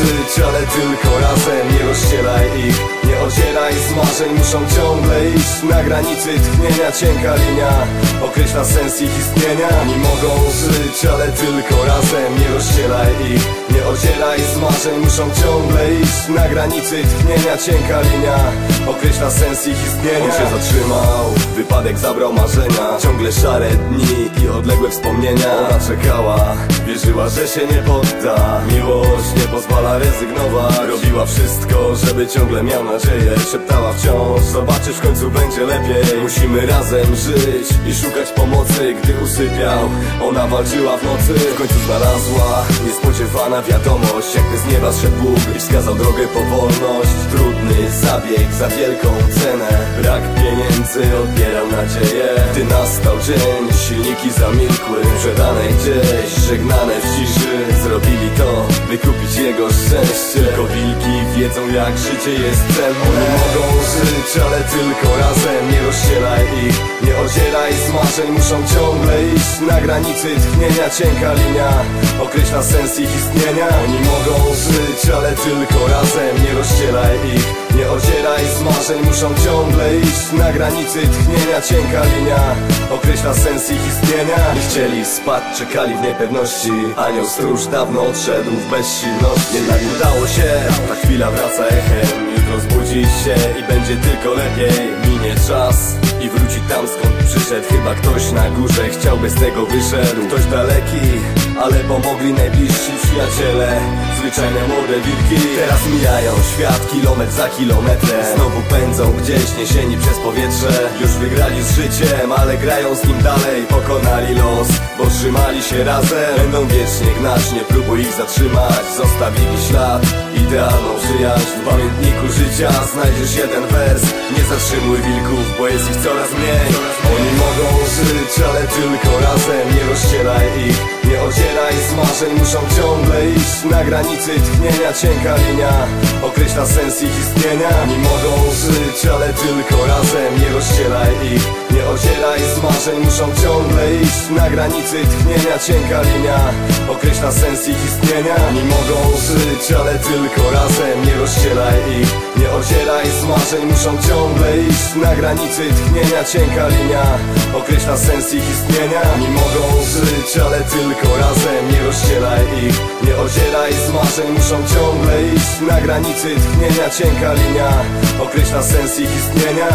żyć, ale tylko razem. Nie rozdzielaj ich, nie odzieraj z marzeń. Muszą ciągle iść na granicy tchnienia. Cienka linia określa sens ich istnienia. Oni mogą żyć, ale tylko razem. Nie rozdzielaj ich, nie odzieraj z marzeń. Muszą ciągle iść na granicy tchnienia. Cienka linia określa sens ich istnienia. On się zatrzymał, wypadek zabrał marzenia. Ciągle szare dni i odległe wspomnienia. Ona czekała, wierzyła, że się nie podda. Miłość pozwala rezygnować. Robiła wszystko, żeby ciągle miał nadzieję. Szeptała wciąż, zobaczysz w końcu będzie lepiej. Musimy razem żyć i szukać pomocy. Gdy usypiał, ona walczyła w nocy. W końcu znalazła niespodziewana wiadomość. Jakby z nieba zszedł Bóg i wskazał drogę po wolność. Trudny zabieg za wielką cenę. Brak pieniędzy odbierał nadzieję. Gdy nastał dzień, silniki zamilkły Przedane gdzieś, żegnane w ciszy. Zrobili to, by kupić jego szczęście. Tylko wilki wiedzą jak życie jest cenne. Oni mogą żyć, ale tylko razem. Nie rozdzielaj ich, nie odzieraj z marzeń Muszą ciągle iść. Na granicy tchnienia Cienka linia określa sens ich istnienia. Oni mogą żyć, ale tylko razem. Nie rozdzielaj ich, nie odzieraj z marzeń Muszą ciągle iść. Na granicy tchnienia Cienka linia. Określa sens ich istnienia. Nie chcieli spać, czekali w niepewności. Anioł stróż dawno odszedł w bezsilności. Jednak udało się, ta chwila wraca echem. Jutro zbudzi się i będzie tylko lepiej. Minie czas i wróci tam skąd przyszedł. Chyba ktoś na górze chciałby z tego wyszedł. Ktoś daleki, ale pomogli najbliżsi przyjaciele Zwyczajne młode wilki. Teraz mijają świat kilometr za kilometrem. Znowu pędzą gdzieś niesieni przez powietrze. Już wygrali z życiem, ale grają z nim dalej. Pokonali los, bo trzymali się razem. Będą wiecznie gnać, nie próbuj ich zatrzymać. Zostawili ślad, idealną przyjaźń. W pamiętniku życia znajdziesz jeden wers. Nie zatrzymuj wilków, bo jest ich coraz mniej Oni mogą żyć, ale tylko razem. Nie rozdzielaj ich, nie odzieraj z marzeń Muszą ciągle iść na granicy tchnienia. Cienka linia określa sens ich istnienia. Oni mogą żyć, ale tylko razem. Nie rozdzielaj ich, nie odzieraj z marzeń Muszą ciągle iść na granicy tchnienia. Cienka linia określa sens ich istnienia. Oni mogą żyć, ale tylko razem. Nie rozdzielaj ich, nie marzeń Muszą ciągle iść. Na granicy tchnienia Cienka linia określa sens ich istnienia. Oni mogą żyć, ale tylko razem. Nie rozdzielaj ich, nie odzieraj z marzeń Muszą ciągle iść. Na granicy tchnienia Cienka linia określa sens ich istnienia